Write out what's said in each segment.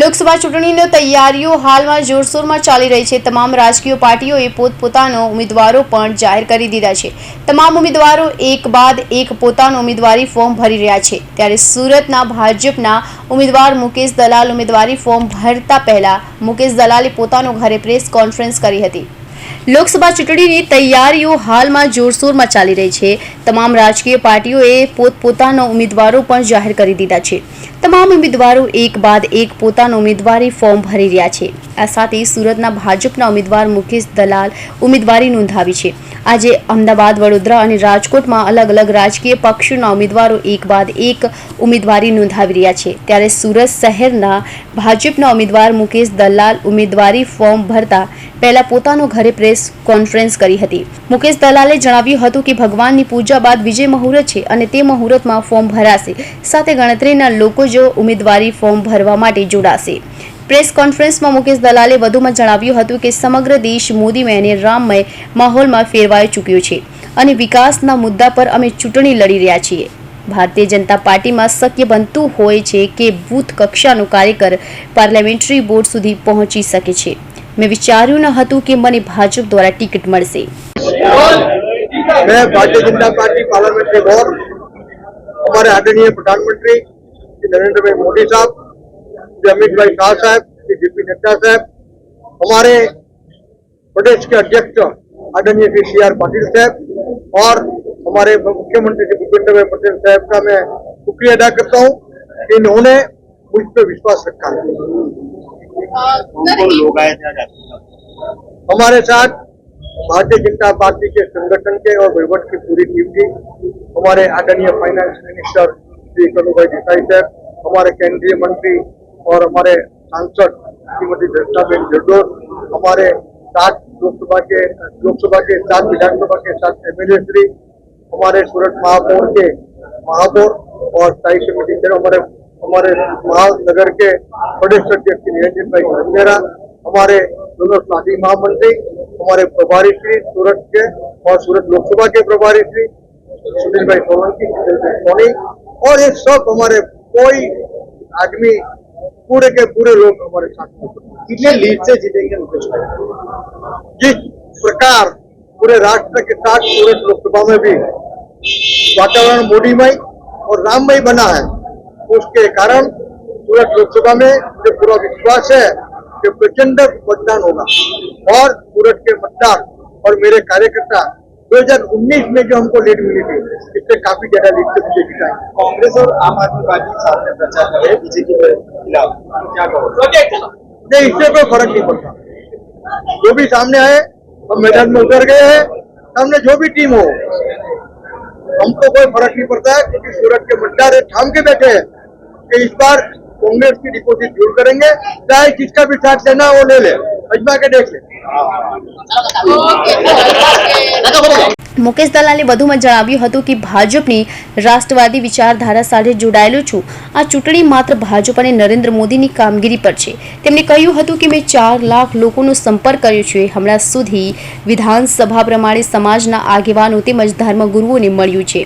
લોકસભા ચૂંટણીની તૈયારીઓ હાલમાં જોરશોરમાં ચાલી રહી છે. તમામ રાજકીય પાર્ટીઓએ પોતપોતાનો ઉમેદવારો પણ જાહેર કરી દીધા છે. તમામ ઉમેદવારો એક બાદ એક પોતાનું ઉમેદવારી ફોર્મ ભરી રહ્યા છે. ત્યારે સુરતના ભાજપના ઉમેદવાર મુકેશ દલાલ ઉમેદવારી ફોર્મ ભરતા પહેલા મુકેશ દલાલે પોતાનો ઘરે પ્રેસ કોન્ફરન્સ કરી હતી. લોકસભા ચૂંટણીની તૈયારીઓ હાલમાં જોરશોરમાં ચાલી રહી છે. તમામ રાજકીય પાર્ટીઓએ પોતપોતાના ઉમેદવારો પણ જાહેર કરી દીધા છે. તમામ ઉમેદવારો એક બાદ એક પોતાનું ઉમેદવારી ફોર્મ ભરી રહ્યા છે. આ સાથે સુરતના ભાજપના ઉમેદવાર મુકેશ દલાલ ઉમેદવારી નોંધાવી છે. આજે અમદાવાદ, વડોદરા અને રાજકોટમાં અલગ અલગ રાજકીય પક્ષોના ઉમેદવારો એક બાદ એક ઉમેદવારી નોંધાવી રહ્યા છે. ત્યારે સુરત શહેરના ભાજપના ઉમેદવાર મુકેશ દલાલ ઉમેદવારી ફોર્મ ભરતા પહેલા પોતાનો ઘરે પ્રેસ કોન્ફરન્સ કરી હતી. મુકેશ દલાલે જણાવ્યું હતું કે ભગવાનની પૂજા બાદ વિજય મુહૂર્ત છે અને તે મુહૂર્તમાં ફોર્મ ભરાશે. સાથે ગણતરીના લોકો જો ઉમેદવારી ફોર્મ ભરવા માટે જોડાશે. પ્રેસ કોન્ફરન્સમાં મુકેશ દલાલે વધુમાં જણાવ્યું હતું કે સમગ્ર દેશ મોદીમય અને રામમય માહોલમાં ફેરવાઈ ચૂક્યો છે અને વિકાસના મુદ્દા પર અમે ચૂંટણી લડી રહ્યા છીએ. ભારતીય જનતા પાર્ટીમાં શક્ય બનતું હોય છે કે બૂથ કક્ષાનો કાર્યકર પાર્લામેન્ટરી બોર્ડ સુધી પહોંચી શકે છે. મેં વિચાર્યું ન હતું કે મને ભાજપ દ્વારા ટિકિટ મળશે मैं Bharatiya Janata party parliamentary board हमारे आदरणीय प्रधानमंत्री श्री नरेंद्र भाई मोदी साहब श्री अमित भाई शाह साहब श्री जेपी नड्डा साहब हमारे प्रदेश के अध्यक्ष आदरणीय श्री सी आर पाटिल साहब और हमारे मुख्यमंत्री श्री भूपेंद्र भाई पटेल साहब का मैं शुक्रिया अदा करता हूँ कि इन्होंने मुझ पर विश्वास रखा है लोग आए थे हमारे साथ भारतीय जनता पार्टी के संगठन के और वहीवट की पूरी टीम थी। हमारे आदरणीय फाइनेंस मिनिस्टर श्री कनुभाई देसाई साहब हमारे केंद्रीय मंत्री और हमारे सांसद श्रीमती दर्शनाबेन जरदोर हमारे सात लोकसभा के लोकसभा के सात विधानसभा के सात एमएलए श्री हमारे सूरत महापौर के महापौर और स्थायी समिति के हमारे हमारे महानगर के प्रदेश अध्यक्ष श्री निरंजन भाई खंडेरा हमारे दोनों साथी महामंत्री हमारे प्रभारी श्री सूरत के और सूरत लोकसभा के प्रभारी श्री सुनील भाई सोलंकी सोनी और ये सब हमारे कोई आदमी पूरे के पूरे लोग हमारे साथ कितने लीड से जीतेंगे मुकेश भाई? जिस प्रकार पूरे राष्ट्र के साथ सूरत लोकसभा में भी वातावरण मोदीमय और राममय बना है उसके कारण सूरत लोकसभा में मुझे पूरा विश्वास है कि प्रचंड मतदान होगा। और सूरत के मतदार और मेरे कार्यकर्ता 2019 में जो हमको लीड मिली थी इससे काफ़ी ज़्यादा लीड से मुझे जिताएँगे कांग्रेस और आम आदमी पार्टी साथ में प्रचार करे बीजेपी के खिलाफ। क्या कहो नहीं इससे कोई फ़र्क नहीं पड़ता। जो भी सामने आए हम मैदान में उतर गए हैं। सामने जो भी टीम हो हमको कोई फ़र्क नहीं पड़ता है क्योंकि सूरत के मतदार थाम के बैठे हैं। कि इस बार कांग्रेस की डिपोजिट जरूर करेंगे चाहे जिसका भी साथ लेना हो, वो ले ले अजमा के देख ले મુકેશ દલાલે વધુમાં જણાવ્યું હતું કે ભાજપની રાષ્ટ્રવાદી વિચારધારા સાથે જોડાયેલો છું. આ ચૂંટણી માત્ર ભાજપ અને નરેન્દ્ર મોદીની કામગીરી પર છે. તેમણે કહ્યું હતું કે મેં ચાર લાખ લોકોનો સંપર્ક કર્યો છે. હમણાં સુધી વિધાનસભા પ્રમાણે સમાજના આગેવાનો તેમજ ધર્મગુરુઓને મળ્યું છે.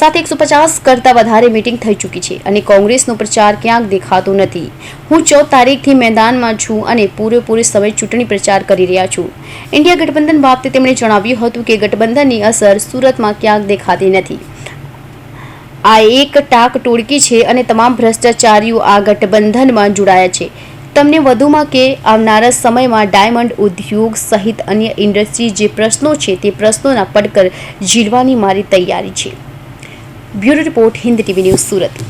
સાથે એકસો પચાસ કરતાં વધારે મિટિંગ થઈ ચૂકી છે અને કોંગ્રેસનો પ્રચાર ક્યાંક દેખાતો નથી. હું ચૌદ તારીખથી મેદાનમાં છું અને પૂરેપૂરો સમય ચૂંટણી પ્રચાર કરી રહ્યા છું. ઇન્ડિયા ગઠબંધન બાબતે તેમણે જણાવ્યું હતું કે ગઠબંધનની અસર સુરતમાં ક્યાંક દેખાતી નથી. આ એક ટાક ટોળકી છે અને તમામ ભ્રષ્ટાચારીઓ આ ગઠબંધનમાં જોડાયા છે. તમને વધુમાં કે આવનારા સમયમાં ડાયમંડ ઉદ્યોગ સહિત અન્ય ઇન્ડસ્ટ્રી જે પ્રશ્નો છે તે પ્રશ્નોના પડકર ઝીલવાની મારી તૈયારી છે. Bureau report Hind TV news Surat.